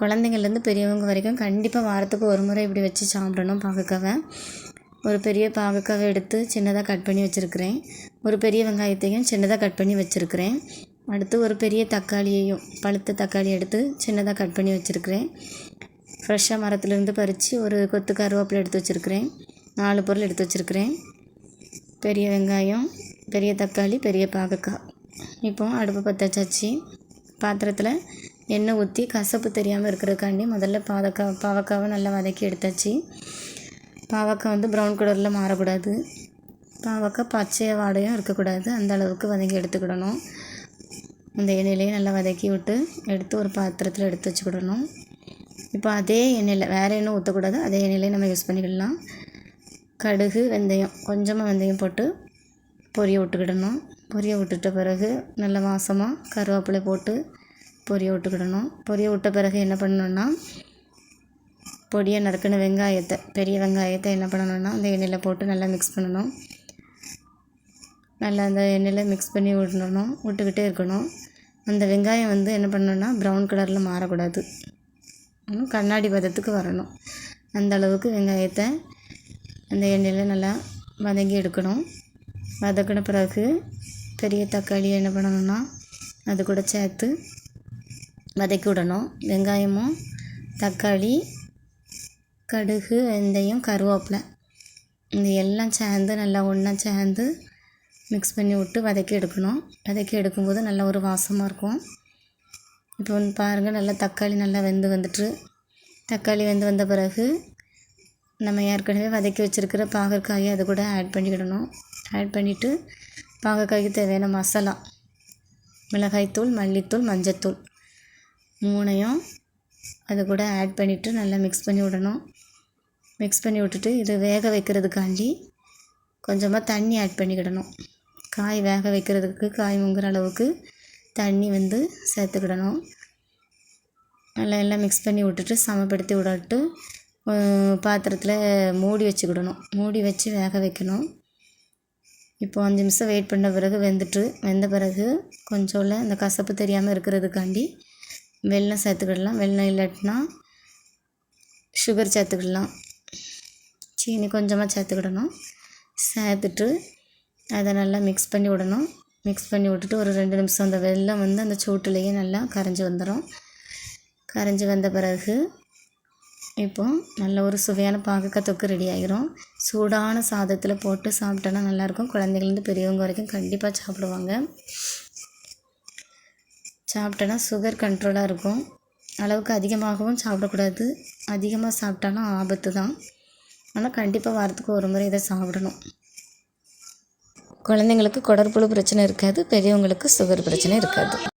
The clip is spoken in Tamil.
குழந்தைங்கள்லேருந்து பெரியவங்க வரைக்கும் கண்டிப்பாக வாரத்துக்கு ஒரு முறை இப்படி வச்சு சாப்பிடணும் பாகக்காவை. ஒரு பெரிய பாகக்காவை எடுத்து சின்னதாக கட் பண்ணி வச்சுருக்கிறேன். ஒரு பெரிய வெங்காயத்தையும் சின்னதாக கட் பண்ணி வச்சுருக்கிறேன். அடுத்து ஒரு பெரிய தக்காளியையும் பழுத்த தக்காளி எடுத்து சின்னதாக கட் பண்ணி வச்சுருக்கிறேன். ஃப்ரெஷ்ஷாக மரத்துலேருந்து பறித்து ஒரு கொத்து கருவேப்பிலை எடுத்து வச்சுருக்கிறேன். நாலு பொருள் எடுத்து வச்சுருக்கிறேன். பெரிய வெங்காயம் பெரிய தக்காளி பெரிய பாகக்காய் இப்போ அடுப்பு பற்ற வச்சாச்சு. பாத்திரத்தில் எண்ணெய் ஊற்றி கசப்பு தெரியாமல் இருக்கிறதுக்காண்டி முதல்ல பாவக்காய் பாவக்காவை நல்லா வதக்கி எடுத்தாச்சு. பாவக்காய் வந்து ப்ரௌன் கலரில் மாறக்கூடாது. பாவக்காய் பச்சையாக வாடையும் இருக்கக்கூடாது. அந்த அளவுக்கு வதக்கி எடுத்துக்கிடணும். அந்த எண்ணெயிலையும் நல்லா வதக்கி விட்டு எடுத்து ஒரு பாத்திரத்தில் எடுத்து வச்சுக்கிடணும். இப்போ அதே எண்ணெயில் வேறு எண்ணெய் ஊற்றக்கூடாது அதே எண்ணெயிலே நம்ம யூஸ் பண்ணிக்கிடலாம். கடுகு வெந்தயம் கொஞ்சமாக வெந்தயம் போட்டு பொரிய விட்டுக்கிடணும். பொரிய விட்டுட்ட பிறகு நல்ல வாசமாக கருவேப்பிலை போட்டு பொரிய விட்டுக்கிடணும். பொரிய விட்ட பிறகு என்ன பண்ணணுன்னா பொடியை நறுக்கின வெங்காயத்தை பெரிய வெங்காயத்தை என்ன பண்ணணுன்னா அந்த எண்ணெயில் போட்டு நல்லா மிக்ஸ் பண்ணணும். நல்லா அந்த எண்ணெயில் மிக்ஸ் பண்ணி விடணும் விட்டுக்கிட்டே இருக்கணும். அந்த வெங்காயம் வந்து என்ன பண்ணணுன்னா ப்ரௌன் கலரில் மாறக்கூடாது. இன்னும் கண்ணாடி பதத்துக்கு வரணும். அந்த அளவுக்கு வெங்காயத்தை அந்த எண்ணெயில் நல்லா வதங்கி எடுக்கணும். வதக்கின பிறகு பெரிய தக்காளி என்ன பண்ணணும்னா அது கூட சேர்த்து வதக்கி விடணும் வெங்காயமும் தக்காளி கடுகு வெந்தயம் கருவேப்பிலை. இது எல்லாம் சேர்ந்து நல்லா ஒன்றா சேர்ந்து மிக்ஸ் பண்ணி விட்டு வதக்கி எடுக்கணும். வதக்கி எடுக்கும்போது நல்லா ஒரு வாசமாக இருக்கும். இப்போ வந்து பாருங்கள் நல்லா தக்காளி நல்லா வெந்து வந்துட்டு தக்காளி வெந்து வந்த பிறகு நம்ம ஏற்கனவே வதக்கி வச்சுருக்கிற பாகற்காயை அது கூட ஆட் பண்ணிக்கிடணும். ஆட் பண்ணிவிட்டு பாகற்காய்க்கு தேவையான மசாலா மிளகாய்த்தூள் மல்லித்தூள் மஞ்சத்தூள். மூணையும் அது கூட ஆட் பண்ணிவிட்டு நல்லா மிக்ஸ் பண்ணி விடணும். மிக்ஸ் பண்ணி விட்டுட்டு இது வேக வைக்கிறதுக்காண்டி கொஞ்சமாக தண்ணி ஆட் பண்ணிக்கிடணும். காய் வேக வைக்கிறதுக்கு காய் முங்குற அளவுக்கு தண்ணி வந்து சேர்த்துக்கிடணும். நல்லா எல்லாம் மிக்ஸ் பண்ணி விட்டுட்டு சமப்படுத்தி விடட்டு பாத்திரத்தில் மூடி வச்சுக்கிடணும். மூடி வச்சு வேக வைக்கணும். இப்போ அஞ்சு நிமிஷம் வெயிட் பண்ண பிறகு வெந்துட்டு வெந்த பிறகு கொஞ்சோல அந்த கசப்பு தெரியாமல் இருக்கிறதுக்காண்டி வெள்ளம் சேர்த்துக்கிடலாம். வெள்ளம் இல்லாட்டினா சுகர் சேர்த்துக்கிடலாம். சீனி கொஞ்சமாக சேர்த்துக்கிடணும். சேர்த்துட்டு அதை நல்லா மிக்ஸ் பண்ணி விடணும். மிக்ஸ் பண்ணி விட்டுட்டு ஒரு ரெண்டு நிமிஷம் அந்த வெள்ளம் வந்து அந்த சூட்டுலேயே நல்லா கரைஞ்சி வந்துடும் கரைஞ்சி வந்த பிறகு இப்போது நல்ல ஒரு சுவையான பாகக்காய் தொக்கு ரெடி ஆகிரும் சூடான சாதத்தில் போட்டு சாப்பிட்டோன்னா நல்லாயிருக்கும் குழந்தைங்கள்லேருந்து பெரியவங்க வரைக்கும் கண்டிப்பாக சாப்பிடுவாங்க. சாப்பிட்டோன்னா சுகர் கண்ட்ரோலாக இருக்கும். அளவுக்கு அதிகமாகவும் சாப்பிடக்கூடாது. அதிகமாக சாப்பிட்டாலும் ஆபத்து தான். ஆனால் கண்டிப்பாக வாரத்துக்கு ஒரு முறை இதை சாப்பிடணும். குழந்தைங்களுக்கு குடற்புழு பிரச்சனை இருக்காது பெரியவங்களுக்கு சுகர் பிரச்சனை இருக்காது.